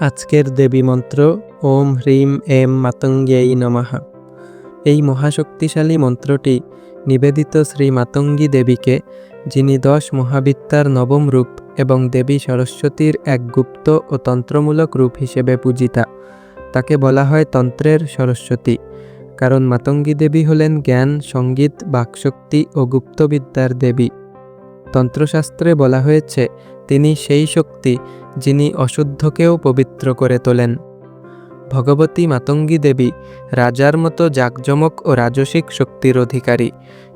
আজকের দেবী মন্ত্র ওম হ্রিম এম মাতঙ্গেই নমাহা এই মহাশক্তিশালী মন্ত্রটি নিবেদিত শ্রী মাতঙ্গী দেবীকে, যিনি দশ মহাবিদ্যার নবম রূপ এবং দেবী সরস্বতীর এক গুপ্ত ও তন্ত্রমূলক রূপ হিসেবে পূজিতা। তাকে বলা হয় তন্ত্রের সরস্বতী। কারণ মাতঙ্গী দেবী হলেন জ্ঞান, সংগীত, বাকশক্তি ও গুপ্তবিদ্যার দেবী। তন্ত্রশাস্ত্রে বলা হয়েছে তিনি সেই শক্তি যিনি অশুদ্ধকেও পবিত্র করে তোলেন। ভগবতী মাতঙ্গী দেবী, রাজার মতো জাকজমক ও রাজসিক শক্তির অধিকারী।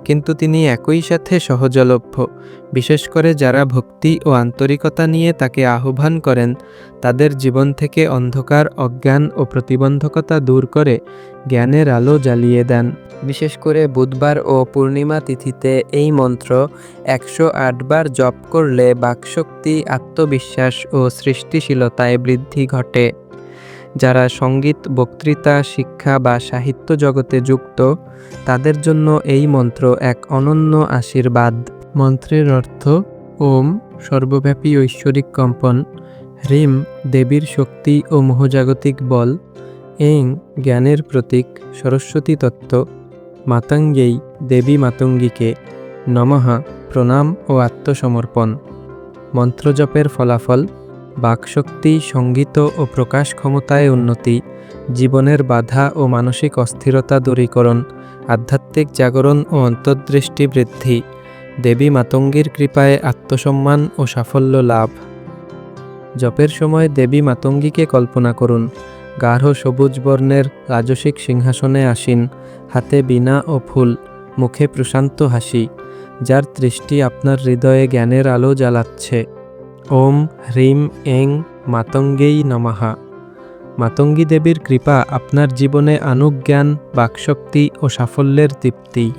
কিন্তু তিনি একই সাথে সহজলভ্য। বিশেষ করে যারা ভক্তি ও আন্তরিকতা নিয়ে তাকে আহ্বান করেন, তাদের জীবন থেকে অন্ধকার, অজ্ঞান ও প্রতিবন্ধকতা দূর করে জ্ঞানের আলো জ্বালিয়ে দেন। বিশেষ করে বুধবার ও পূর্ণিমা তিথিতে এই মন্ত্র একশো আটবার জপ করলে বাকশক্তি, আত্মবিশ্বাস ও সৃষ্টিশীলতায় বৃদ্ধি ঘটে। যারা সংগীত, বক্তৃতা, শিক্ষা বা সাহিত্য জগতে যুক্ত, তাদের জন্য এই মন্ত্র এক অনন্য আশীর্বাদ। মন্ত্রের অর্থ, ওম, সর্বব্যাপী ঐশ্বরিক কম্পন, হ্রিম, দেবীর শক্তি ও মোহজাগতিক বল, এং, জ্ঞানের প্রতীক, সরস্বতী তত্ত্ব, মাতঙ্গেই দেবী মাতঙ্গীকে নমহা প্রণাম ও আত্মসমর্পণ। মন্ত্রজপের ফলাফল বাকশক্তি সংগীত ও প্রকাশ ক্ষমতায় উন্নতি, জীবনের বাধা ও মানসিক অস্থিরতা দূরীকরণ, আধ্যাত্মিক জাগরণ ও অন্তর্দৃষ্টি বৃদ্ধি, দেবী মাতঙ্গীর কৃপায় আত্মসম্মান ও সাফল্য লাভ। জপের সময় দেবী মাতঙ্গীকে কল্পনা করুন, গাঢ় সবুজ বর্ণের রাজসিক সিংহাসনে আসীন, হাতে বীণা ও ফুল, মুখে প্রশান্ত হাসি, যার দৃষ্টি আপনার হৃদয়ে জ্ঞানের আলো জ্বালাচ্ছে। ওম হ্রিম এং মাতঙ্গেই নমাহা মাতঙ্গী দেবীর কৃপা আপনার জীবনে আনুজ্ঞান, বাকশক্তি ও সাফল্যের তৃপ্তি।